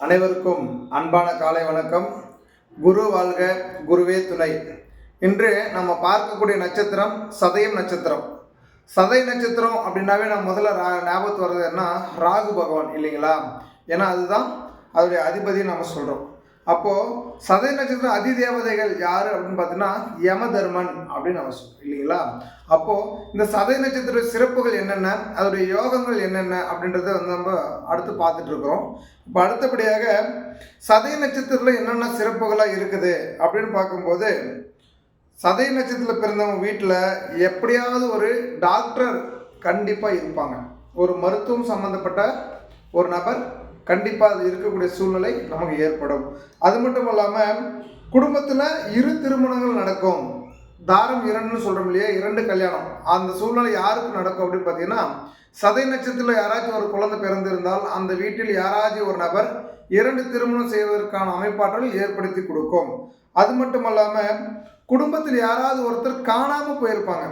அனைவருக்கும் அன்பான காலை வணக்கம். குரு வாழ்க குருவே துணை. இன்று நம்ம பார்க்கக்கூடிய நட்சத்திரம் சதயம் நட்சத்திரம். சதய நட்சத்திரம் அப்படின்னாவே நம்ம முதல்ல ரா ஞாபகத்து வர்றது என்ன? ராகு பகவான் இல்லைங்களா? ஏன்னா அதுதான் அதோடைய அதிபதி நம்ம சொல்கிறோம் அப்போது சதய நட்சத்திரம் அதிதேவதைகள் யார் அப்படின்னு பார்த்தீங்கன்னா யமதர்மன் அப்படின்னு நம்ம சொல்றோம் இல்லைங்களா? அப்போது இந்த சதய நட்சத்திர சிறப்புகள் என்னென்ன அதோடைய யோகங்கள் என்னென்ன அப்படின்றத வந்து நம்ம அடுத்து பார்த்துட்டு இருக்கிறோம். இப்போ அடுத்தபடியாக சதய நட்சத்திரத்தில் என்னென்ன சிறப்புகளாக இருக்குது அப்படின்னு பார்க்கும்போது சதய நட்சத்திரத்தில் பிறந்தவங்க வீட்டில் எப்படியாவது ஒரு டாக்டர் கண்டிப்பாக இருப்பாங்க. ஒரு மருத்துவம் சம்மந்தப்பட்ட ஒரு நபர் கண்டிப்பாக அது இருக்கக்கூடிய சூழ்நிலை நமக்கு ஏற்படும். அது மட்டும் இல்லாமல் குடும்பத்தில் இரு திருமணங்கள் நடக்கும். தாரம் இரண்டுன்னு சொல்கிறோம் இல்லையா? இரண்டு கல்யாணம். அந்த சூழ்நிலை யாருக்கு நடக்கும் அப்படின்னு பார்த்தீங்கன்னா சதை நட்சத்திரத்தில் யாராச்சும் ஒரு குழந்தை பிறந்திருந்தால் அந்த வீட்டில் யாராச்சும் ஒரு நபர் இரண்டு திருமணம் செய்வதற்கான அமைப்பாற்றல் ஏற்படுத்தி கொடுக்கும். அது மட்டும் இல்லாமல் குடும்பத்தில் யாராவது ஒருத்தர் காணாமல் போயிருப்பாங்க.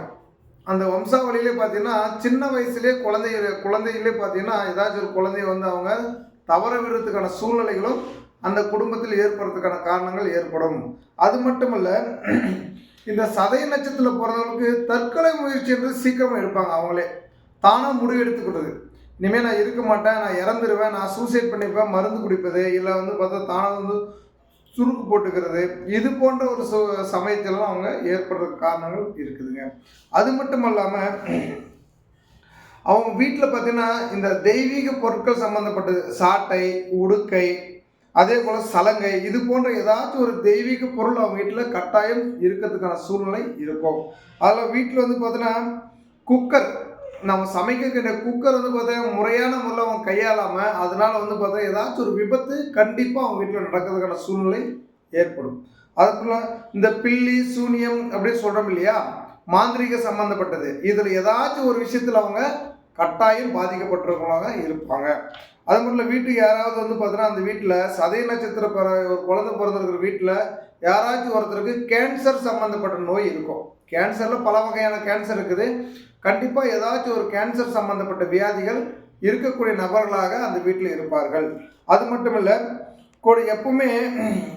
அந்த வம்சாவளியிலே பார்த்தீங்கன்னா சின்ன வயசுலேயே குழந்தை குழந்தைகளே பார்த்தீங்கன்னா ஏதாச்சும் ஒரு குழந்தைய வந்து அவங்க தவற விடுறதுக்கான சூழ்நிலைகளும் அந்த குடும்பத்தில் ஏற்படுறதுக்கான காரணங்கள் ஏற்படும். அது மட்டுமல்ல இந்த சதய நட்சத்திரத்தில் பிறந்தவங்களுக்கு தற்கொலை முயற்சி என்று சீக்கிரமாக எடுப்பாங்க அவங்களே. தானாக முடிவு எடுத்துக்கிறது. இனிமேல் நான் இருக்க மாட்டேன் நான் இறந்துருவேன் நான் சூசைட் பண்ணிப்பேன் மருந்து குடிப்பது இல்லை வந்து பார்த்தா தானாக வந்து சுருக்கு போட்டுக்கிறது இது போன்ற ஒரு சு சமயத்திலலாம் அவங்க ஏற்படுறதுக்கு காரணங்கள் இருக்குதுங்க. அது மட்டும் இல்லாமல் அவங்க வீட்டில் பார்த்தீங்கன்னா இந்த தெய்வீக பொருட்கள் சம்மந்தப்பட்டது சாட்டை உடுக்கை அதே போல் சலங்கை இது போன்ற ஏதாச்சும் ஒரு தெய்வீக பொருள் அவங்க வீட்டில் கட்டாயம் இருக்கிறதுக்கான சூழ்நிலை இருக்கும். அதில் வீட்டில் வந்து பார்த்தீங்கன்னா குக்கர் நம்ம சமைக்கிற குக்கர் வந்து பார்த்தீங்கன்னா முறையான முறையில் அவங்க கையாளாமல் அதனால வந்து பார்த்தீங்கன்னா ஏதாச்சும் ஒரு விபத்து கண்டிப்பாக அவங்க வீட்டில் நடக்கிறதுக்கான சூழ்நிலை ஏற்படும். அதுக்குள்ள இந்த பில்லி சூனியம் அப்படின்னு சொல்கிறோம் இல்லையா? மாந்திரிக சம்மந்தப்பட்டது இதில் ஏதாச்சும் ஒரு விஷயத்தில் அவங்க கட்டாயம் பாதிக்கப்பட்டிருக்கவங்களாக இருப்பாங்க. அது மட்டும் இல்லை வீட்டுக்கு யாராவது வந்து பார்த்தீங்கன்னா அந்த வீட்டில் சதய நட்சத்திர பிற ஒரு குழந்தை பிறந்திருக்கிற வீட்டில் யாராச்சும் ஒருத்தருக்கு கேன்சர் சம்மந்தப்பட்ட நோய் இருக்கும். கேன்சரில் பல வகையான கேன்சர் இருக்குது. கண்டிப்பாக ஏதாச்சும் ஒரு கேன்சர் சம்மந்தப்பட்ட வியாதிகள் இருக்கக்கூடிய நபர்களாக அந்த வீட்டில் இருப்பார்கள். அது மட்டும் இல்லை கொடு எப்பவுமே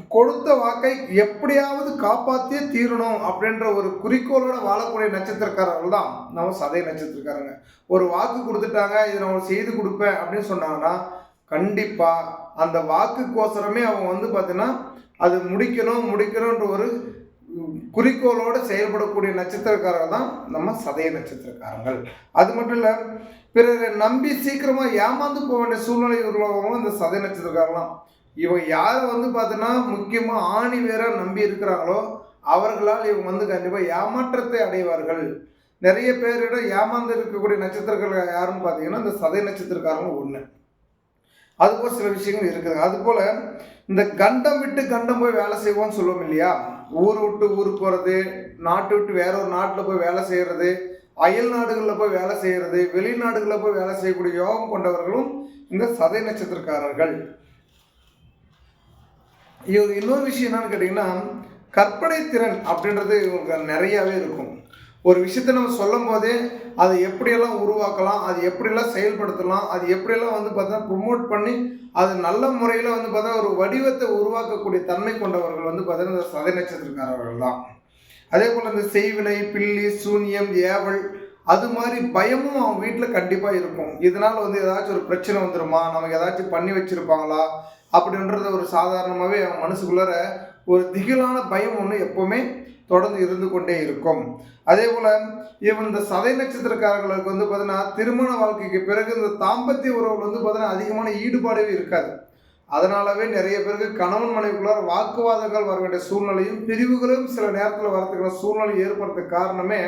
கொடுத்த வாக்கை எப்படியாவது காப்பாற்றியே தீரணும் அப்படின்ற ஒரு குறிக்கோளோட வாழக்கூடிய நட்சத்திரக்காரர்கள் தான் நம்ம சதய நட்சத்திரக்காரங்க. ஒரு வாக்கு கொடுத்துட்டாங்க இதை நான் செய்து கொடுப்பேன் அப்படின்னு சொன்னாங்கன்னா கண்டிப்பாக அந்த வாக்குக்கோசரமே அவங்க வந்து பார்த்தீங்கன்னா அது முடிக்கணும் முடிக்கணுன்ற ஒரு குறிக்கோளோடு செயல்படக்கூடிய நட்சத்திரக்காரர்கள் தான் நம்ம சதய நட்சத்திரக்காரங்கள் அது மட்டும் இல்லை பிறரை நம்பி சீக்கிரமாக ஏமாந்து போக வேண்டிய சூழ்நிலை உருவாகவும் இந்த சதய நட்சத்திரக்காரலாம் இவங்க யார் வந்து பார்த்தோன்னா முக்கியமாக ஆணி வேற நம்பி இருக்கிறாங்களோ அவர்களால் இவங்க வந்து கண்டிப்பாக ஏமாற்றத்தை அடைவார்கள். நிறைய பேரிடம் ஏமாந்து இருக்கக்கூடிய நட்சத்திரங்கள் யாருன்னு பார்த்தீங்கன்னா இந்த சதை நட்சத்திரக்காரங்க ஒன்று அதுபோல் சில விஷயங்கள் இருக்குது. அதுபோல் இந்த கண்டம் விட்டு கண்டம் போய் வேலை செய்வோம்னு சொல்லுவோம் இல்லையா? ஊர் விட்டு ஊருக்கு போகிறது நாட்டு விட்டு வேற ஒரு நாட்டில் போய் வேலை செய்கிறது அயல் நாடுகளில் போய் வேலை செய்கிறது வெளிநாடுகளில் போய் வேலை செய்யக்கூடிய யோகம் கொண்டவர்களும் இந்த சதை நட்சத்திரக்காரர்கள். இது இன்னொரு விஷயம் என்னன்னு கேட்டிங்கன்னா கற்பனை திறன் அப்படின்றது இவங்களுக்கு நிறையாவே இருக்கும். ஒரு விஷயத்தை நம்ம சொல்லும் போதே அதை எப்படியெல்லாம் உருவாக்கலாம் அது எப்படியெல்லாம் செயல்படுத்தலாம் அது எப்படியெல்லாம் வந்து பார்த்தா ப்ரொமோட் பண்ணி அது நல்ல முறையில் வந்து பார்த்தா ஒரு வடிவத்தை உருவாக்கக்கூடிய தன்மை கொண்டவர்கள் வந்து பார்த்தீங்கன்னா இந்த சதை நட்சத்திரக்காரர்கள் தான். அதே போல் இந்த செய்வினை பில்லி சூனியம் ஏவல் அது மாதிரி பயமும் அவங்க வீட்டில் கண்டிப்பாக இருக்கும். இதனால் வந்து ஏதாச்சும் ஒரு பிரச்சனை வந்துருமா? நமக்கு ஏதாச்சும் பண்ணி வச்சுருப்பாங்களா? அப்படின்றது ஒரு சாதாரணமாகவே அவன் மனசுக்குள்ளார ஒரு திகிலான பயம் ஒன்று எப்போவுமே தொடர்ந்து இருந்து கொண்டே இருக்கும். அதே போல் இவன் இந்த சதை நட்சத்திரக்காரர்களுக்கு வந்து பார்த்தீங்கன்னா திருமண வாழ்க்கைக்கு பிறகு இந்த தாம்பத்திய உறவுகள் வந்து பார்த்தீங்கன்னா அதிகமான ஈடுபாடே இருக்காது. அதனாலவே நிறைய பேருக்கு கணவன் மனைவிக்குள்ளார வாக்குவாதங்கள் வர வேண்டிய சூழ்நிலையும் பிரிவுகளும் சில நேரத்தில் வரதுக்கான சூழ்நிலை ஏற்படுறதுக்கு காரணமே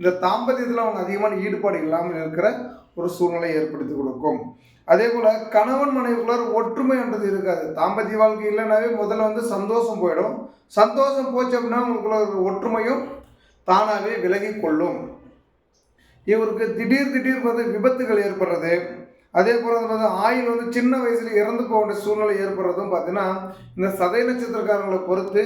இந்த தாம்பத்தியத்தில் அவங்க அதிகமான ஈடுபாடு இல்லாமல் இருக்கிற ஒரு சூழ்நிலை ஏற்படுத்தி கொடுக்கும். அதே போல் கணவன் மனைவிக்குள்ளார் ஒற்றுமைன்றது இருக்காது. தாம்பத்திய வாழ்க்கை இல்லைனாவே முதல்ல வந்து சந்தோஷம் போயிடும். சந்தோஷம் போச்சு அப்படின்னா உங்களுக்குள்ள ஒரு ஒற்றுமையும் தானாகவே விலகி கொள்ளும். இவருக்கு திடீர் திடீர் வந்து விபத்துகள் ஏற்படுறது. அதே போல் வந்து பார்த்தா ஆயுள் வந்து சின்ன வயசில் இறந்து போக வேண்டிய சூழ்நிலை ஏற்படுறதும் பார்த்தீங்கன்னா இந்த சதை நட்சத்திரக்காரங்களை பொறுத்து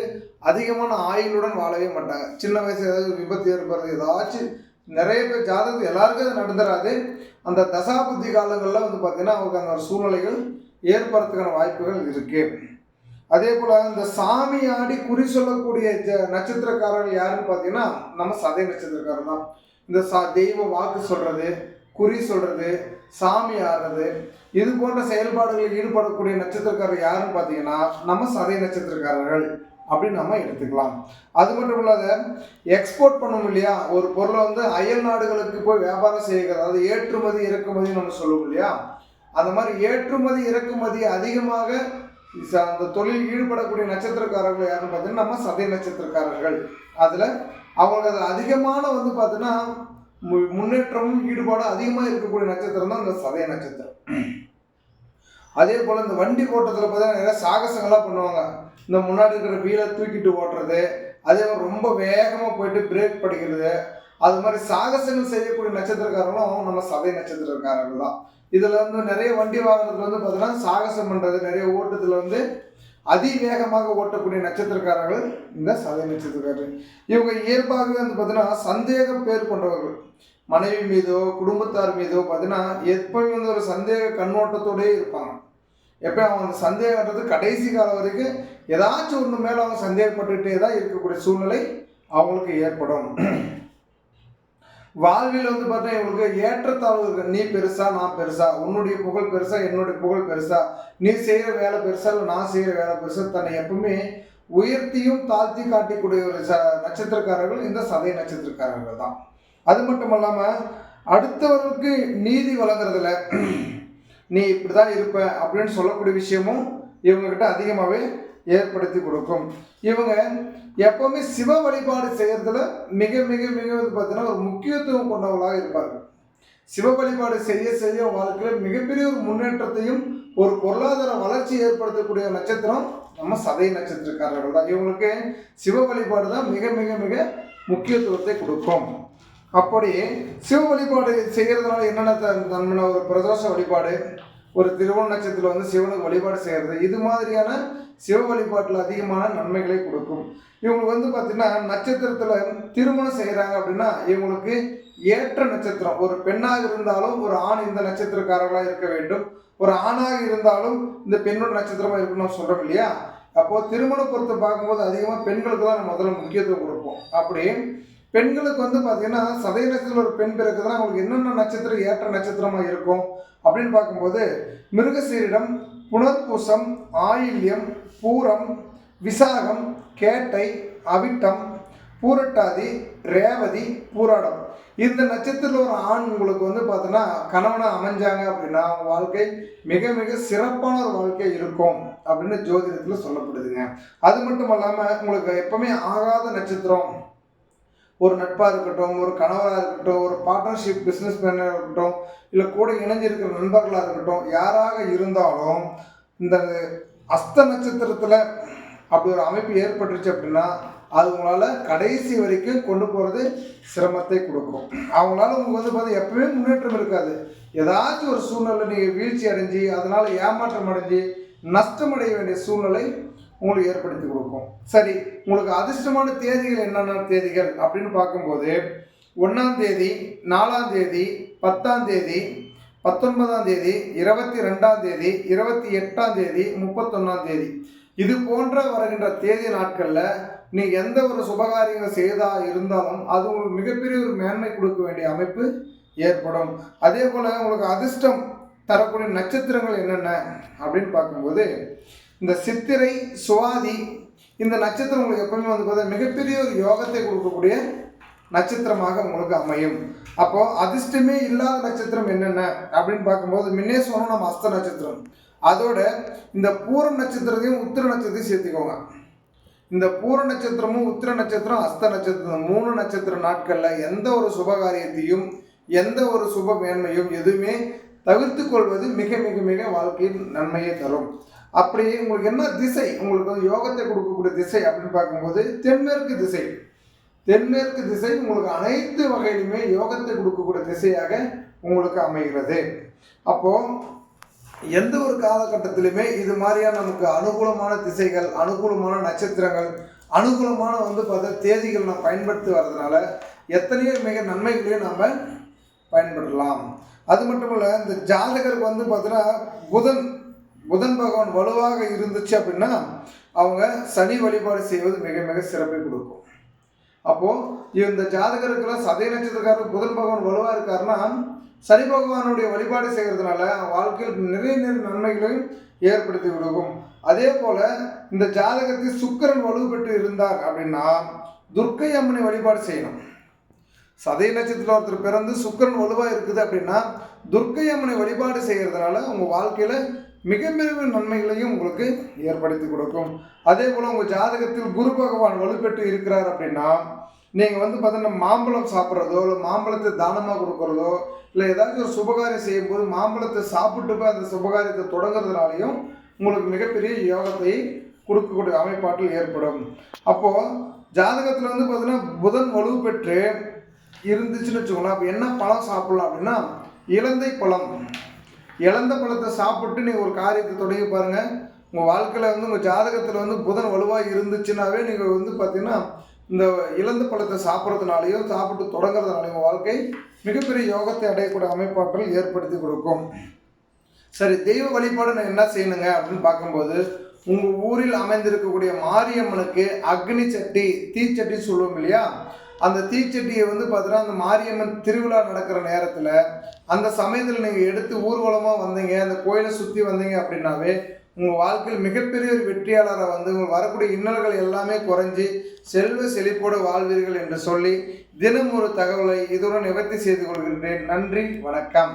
அதிகமான ஆயுளுடன் வாழவே மாட்டாங்க. சின்ன வயசு ஏதாவது விபத்து ஏற்படுறது ஏதாச்சும் நிறைய பேர் ஜாதகம் எல்லாருக்கும் அது நடந்துடாது அந்த தசாபுத்தி காலங்களில் வந்து பார்த்தீங்கன்னா அவருக்கு அந்த ஒரு சூழ்நிலைகள் ஏற்படுறதுக்கான வாய்ப்புகள் இருக்கு. அதே போல இந்த சாமி ஆடி குறி சொல்லக்கூடிய ஜ- நட்சத்திரக்காரர்கள் யாருன்னு பார்த்தீங்கன்னா நம்ம சதை நட்சத்திரக்காரர் தான். இந்த சா தெய்வ வாக்கு சொல்கிறது குறி சொல்கிறது சாமி ஆடுறது இது போன்ற செயல்பாடுகளில் ஈடுபடக்கூடிய நட்சத்திரக்காரர் யாருன்னு பார்த்தீங்கன்னா நம்ம சதை நட்சத்திரக்காரர்கள். அப்படின்னு நம்ம எடுத்துக்கலாம். அது மட்டும் இல்லாத எக்ஸ்போர்ட் பண்ணோம் இல்லையா? ஒரு பொருளை வந்து அயல் நாடுகளுக்கு போய் வியாபாரம் செய்கிறது அதாவது ஏற்றுமதி இறக்குமதி நம்ம சொல்லுவோம் இல்லையா? அந்த மாதிரி ஏற்றுமதி இறக்குமதி அதிகமாக ச- அந்த தொழில் ஈடுபடக்கூடிய நட்சத்திரக்காரர்கள் யாருன்னு பார்த்தீங்கன்னா நம்ம சதை நட்சத்திரக்காரர்கள். அதில் அவங்களுக்கு அது அதிகமான வந்து பார்த்தீங்கன்னா மு- முன்னேற்றமும் ஈடுபாடும் அதிகமாக இருக்கக்கூடிய நட்சத்திரம் தான் இந்த சதய நட்சத்திரம். அதே போல் இந்த வண்டி ஓட்டத்தில் பார்த்தீங்கன்னா நிறைய சாகசங்கள்லாம் பண்ணுவாங்க. இந்த முன்னாடி இருக்கிற வீலை தூக்கிட்டு ஓட்டுறது அதே மாதிரி ரொம்ப வேகமாக போயிட்டு பிரேக் படிக்கிறது அது மாதிரி சாகசங்கள் செய்யக்கூடிய நட்சத்திரக்காரங்களும் நம்ம சபை நட்சத்திரக்காரர்கள் தான். இதில் வந்து நிறைய வண்டி வாகனத்தில் வந்து பார்த்தீங்கன்னா சாகசம் பண்ணுறது நிறைய ஓட்டத்தில் வந்து அதிவேகமாக ஓட்டக்கூடிய நட்சத்திரக்காரர்கள் இந்த சதை நட்சத்திரக்காரர்கள். இவங்க இயல்பாகவே வந்து பார்த்தீங்கன்னா சந்தேகம் பேர் கொண்டவர்கள். மனைவி மீதோ குடும்பத்தார் மீதோ பார்த்தீங்கன்னா எப்பவுமே வந்து ஒரு சந்தேக கண்ணோட்டத்தோடயே இருப்பாங்க. எப்போ அவங்க அந்த சந்தேகன்றது கடைசி காலம் வரைக்கும் ஏதாச்சும் ஒன்று மேலே அவங்க சந்தேகப்பட்டுக்கிட்டே தான் இருக்கக்கூடிய சூழ்நிலை அவங்களுக்கு ஏற்படும். வாழ்வில் வந்து பார்த்தா இவங்களுக்கு ஏற்றத்தாழ்வு இருக்கு. நீ பெருசா நான் பெருசா. உன்னுடைய புகழ் பெருசா என்னுடைய புகழ் பெருசா. நீ செய்கிற வேலை பெருசா இல்லை நான் செய்கிற வேலை பெருசா? தன்னை எப்பவுமே உயர்த்தியும் தாழ்த்தி காட்டிக்கூடிய ஒரு ச நட்சத்திரக்காரர்கள் இந்த சதை நட்சத்திரக்காரர்கள் தான். அது மட்டும் இல்லாமல் அடுத்தவர்களுக்கு நீதி வழங்குறதுல நீ இப்படி தான் இருப்ப அப்படின்னு சொல்லக்கூடிய விஷயமும் இவங்கக்கிட்ட அதிகமாகவே ஏற்படுத்தி கொடுக்கும். இவங்க எப்போவுமே சிவ வழிபாடு செய்கிறதுல மிக மிக மிக வந்து பார்த்தீங்கன்னா ஒரு முக்கியத்துவம் கொண்டவர்களாக இருப்பார் சிவ வழிபாடு செய்ய செய்ய வாழ்க்கையில் மிகப்பெரிய ஒரு முன்னேற்றத்தையும் ஒரு பொருளாதார வளர்ச்சி ஏற்படுத்தக்கூடிய நட்சத்திரம் நம்ம சதை நட்சத்திரக்காரர்கள் தான். இவங்களுக்கு சிவ வழிபாடு தான் மிக மிக மிக முக்கியத்துவத்தை கொடுக்கும். அப்படி சிவ வழிபாடு செய்கிறதுனால என்னென்ன த- நன்மைனா ஒரு பிரதோஷ வழிபாடு ஒரு திருவண்ண நட்சத்திரத்தில் வந்து சிவனுக்கு வழிபாடு செய்கிறது இது மாதிரியான சிவ வழிபாட்டில் அதிகமான நன்மைகளை கொடுக்கும். இவங்களுக்கு வந்து பார்த்திங்கன்னா நட்சத்திரத்தில் திருமணம் செய்கிறாங்க அப்படின்னா இவங்களுக்கு ஏற்ற நட்சத்திரம் ஒரு பெண்ணாக இருந்தாலும் ஒரு ஆண் இந்த நட்சத்திரக்காரர்களாக இருக்க வேண்டும். ஒரு ஆணாக இருந்தாலும் இந்த பெண்ணோட நட்சத்திரமாக இருக்கணும்னு சொல்கிறோம் இல்லையா? அப்போது திருமண பொறுத்து பார்க்கும்போது அதிகமாக பெண்களுக்கு தான் முதல்ல முக்கியத்துவம் கொடுப்போம். அப்படி பெண்களுக்கு வந்து பார்த்தீங்கன்னா சதய நட்சத்திரம் ஒரு பெண் பிறக்குதுன்னா அவங்களுக்கு என்னென்ன நட்சத்திரம் ஏற்ற நட்சத்திரமாக இருக்கும் அப்படின்னு பார்க்கும்போது மிருகசீரிடம் புனர்பூசம் ஆயில்யம் பூரம் விசாகம் கேட்டை அவிட்டம் பூரட்டாதி ரேவதி பூராடம். இந்த நட்சத்திரத்தில் ஒரு ஆண் உங்களுக்கு வந்து பார்த்தோன்னா கணவனாக அமைஞ்சாங்க அப்படின்னா அவங்க வாழ்க்கை மிக மிக சிறப்பான ஒரு வாழ்க்கை இருக்கும் அப்படின்னு ஜோதிடத்தில் சொல்லப்படுதுங்க. அது மட்டும் இல்லாமல் உங்களுக்கு எப்பவுமே ஆகாத நட்சத்திரம் ஒரு நட்பாக இருக்கட்டும் ஒரு கணவராக இருக்கட்டும் ஒரு பார்ட்னர்ஷிப் பிஸ்னஸ் மேனாக இருக்கட்டும் இல்லை கூட இணைஞ்சிருக்கிற நண்பர்களாக இருக்கட்டும் யாராக இருந்தாலும் இந்த அஸ்த நட்சத்திரத்தில் அப்படி ஒரு அமைப்பு ஏற்பட்டுருச்சு அப்படின்னா அது உங்களால் கடைசி வரைக்கும் கொண்டு போகிறது சிரமத்தை கொடுக்கும். அவங்களால உங்களுக்கு வந்து பார்த்தா எப்பவுமே முன்னேற்றம் இருக்காது. ஏதாச்சும் ஒரு சூழ்நிலை நீங்கள் வீழ்ச்சி அடைஞ்சு அதனால் ஏமாற்றம் அடைஞ்சு நஷ்டமடைய வேண்டிய சூழ்நிலை உங்களுக்கு ஏற்படுத்தி கொடுக்கும். சரி உங்களுக்கு அதிர்ஷ்டமான தேதிகள் என்னென்ன தேதிகள் அப்படின்னு பார்க்கும்போது ஒன்றாம் தேதி நாலாம் தேதி பத்தாம் தேதி பத்தொன்பதாம் தேதி இருபத்தி ரெண்டாம் தேதி இருபத்தி எட்டாம் தேதி முப்பத்தொன்னாம் தேதி. இது போன்ற வருகின்ற தேதி நாட்களில் நீ எந்த ஒரு சுபகாரியங்கள் செய்தா இருந்தாலும் அது உங்களுக்கு மிகப்பெரிய ஒரு மேன்மை கொடுக்க வேண்டிய அமைப்பு ஏற்படும். அதே போல் உங்களுக்கு அதிர்ஷ்டம் தரக்கூடிய நட்சத்திரங்கள் என்னென்ன அப்படின்னு பார்க்கும்போது இந்த சித்திரை சுவாதி இந்த நட்சத்திரம் உங்களுக்கு எப்பவுமே வந்து பார்த்தா மிகப்பெரிய ஒரு யோகத்தை கொடுக்கக்கூடிய நட்சத்திரமாக உங்களுக்கு அமையும். அப்போ அதிர்ஷ்டமே இல்லாத நட்சத்திரம் என்னென்ன அப்படின்னு பார்க்கும்போது முன்னே சொன்னோம் நம்ம அஸ்த நட்சத்திரம். அதோட இந்த பூரம் நட்சத்திரத்தையும் உத்திர நட்சத்திரத்தையும் சேர்த்துக்கோங்க. இந்த பூர நட்சத்திரமும் உத்திர நட்சத்திரம் அஸ்த நட்சத்திரம். மூணு நட்சத்திர நாட்களில் எந்த ஒரு சுபகாரியத்தையும் எந்த ஒரு சுப மேன்மையும் எதுவுமே தவிர்த்து கொள்வது மிக மிக மிக வாழ்க்கையின் நன்மையை தரும். அப்படி உங்களுக்கு என்ன திசை? உங்களுக்கு வந்து யோகத்தை கொடுக்கக்கூடிய திசை அப்படின்னு பார்க்கும்போது தென்மேற்கு திசை. தென்மேற்கு திசை உங்களுக்கு அனைத்து வகையிலுமே யோகத்தை கொடுக்கக்கூடிய திசையாக உங்களுக்கு அமைகிறது. அப்போ எந்த ஒரு காலகட்டத்திலுமே இது மாதிரியான நமக்கு அனுகூலமான திசைகள் அனுகூலமான நட்சத்திரங்கள் அனுகூலமான வந்து பார்த்தா தேதிகள் நம்ம பயன்படுத்தி வர்றதுனால எத்தனையோ மிக நன்மைகளையும் நம்ம பயன்படுத்தலாம் அது மட்டும் இல்லை இந்த ஜாதகருக்கு வந்து பார்த்தீங்கன்னா புதன் புதன் பகவான் வலுவாக இருந்துச்சு அப்படின்னா அவங்க சனி வழிபாடு செய்வது மிக மிக சிறப்பை கொடுக்கும். அப்போது இந்த ஜாதகருக்குலாம் சதய நட்சத்திரக்காரர் புதன் பகவான் வலுவாக இருக்காருன்னா சனி பகவானுடைய வழிபாடு செய்கிறதுனால வாழ்க்கையில் நிறைய நிறைய நன்மைகளையும் ஏற்படுத்தி கொடுக்கும். அதே போல் இந்த ஜாதகத்தில் சுக்கிரன் வலு இருந்தார் அப்படின்னா துர்க்கை அம்மனை வழிபாடு செய்யணும். சதய நட்சத்திரத்தில் ஒருத்தர் பிறந்து சுக்கிரன் வலுவாக இருக்குது அப்படின்னா துர்க்கை அம்மனை வழிபாடு செய்கிறதுனால உங்கள் வாழ்க்கையில் மிக மிக நன்மைகளையும் உங்களுக்கு ஏற்படுத்தி கொடுக்கும். அதே போல் உங்கள் ஜாதகத்தில் குரு பகவான் வலுப்பெற்று இருக்கிறார் அப்படின்னா நீங்கள் வந்து பார்த்தீங்கன்னா மாம்பழம் சாப்பிட்றதோ இல்லை மாம்பழத்தை தானமாக கொடுக்குறதோ இல்லை ஏதாச்சும் ஒரு சுபகாரியம் செய்யும்போது மாம்பழத்தை சாப்பிட்டு போய் அந்த சுபகாரியத்தை தொடங்குறதுனாலையும் உங்களுக்கு மிகப்பெரிய யோகத்தை கொடுக்கக்கூடிய அமைப்பாட்டில் ஏற்படும். அப்போது ஜாதகத்தில் வந்து பார்த்தீங்கன்னா புதன் வலு பெற்று இருந்துச்சுன்னு வச்சுக்கோங்களேன். அப்போ என்ன பழம் சாப்பிட்லாம் அப்படின்னா இலந்தை பழம். இழந்த பழத்தை சாப்பிட்டு நீங்கள் ஒரு காரியத்தை தொடங்கி பாருங்கள் உங்கள் வாழ்க்கையில் வந்து உங்கள் ஜாதகத்தில் வந்து புதன் வலுவாக இருந்துச்சுனாவே நீங்கள் வந்து பார்த்தீங்கன்னா இந்த இழந்த பழத்தை சாப்பிட்றதுனாலையும் சாப்பிட்டு தொடங்குறதுனாலையும் உங்கள் வாழ்க்கை மிகப்பெரிய யோகத்தை அடையக்கூடிய அமைப்பாற்றல் ஏற்படுத்தி கொடுக்கும். சரி தெய்வ வழிபாடு நான் என்ன செய்யணுங்க அப்படின்னு பார்க்கும்போது உங்கள் ஊரில் அமைந்திருக்கக்கூடிய மாரியம்மனுக்கு அக்னி சட்டி தீச்சட்டி சொல்லுவோம் இல்லையா? அந்த தீச்சட்டியை வந்து பார்த்தீங்கன்னா அந்த மாரியம்மன் திருவிழா நடக்கிற நேரத்தில் அந்த சமயத்தில் நீங்கள் எடுத்து ஊர்வலமாக வந்தீங்க அந்த கோயிலை சுற்றி வந்தீங்க அப்படின்னாவே உங்கள் வாழ்க்கையில் மிகப்பெரிய ஒரு வெற்றியாளரை வந்து உங்கள் வரக்கூடிய இன்னல்கள் எல்லாமே குறைஞ்சி செல்வ செழிப்போடு வாழ்வீர்கள் என்று சொல்லி தினம் ஒரு தகவலை இதுடன் நிவர்த்தி செய்து கொள்கின்றேன். நன்றி வணக்கம்.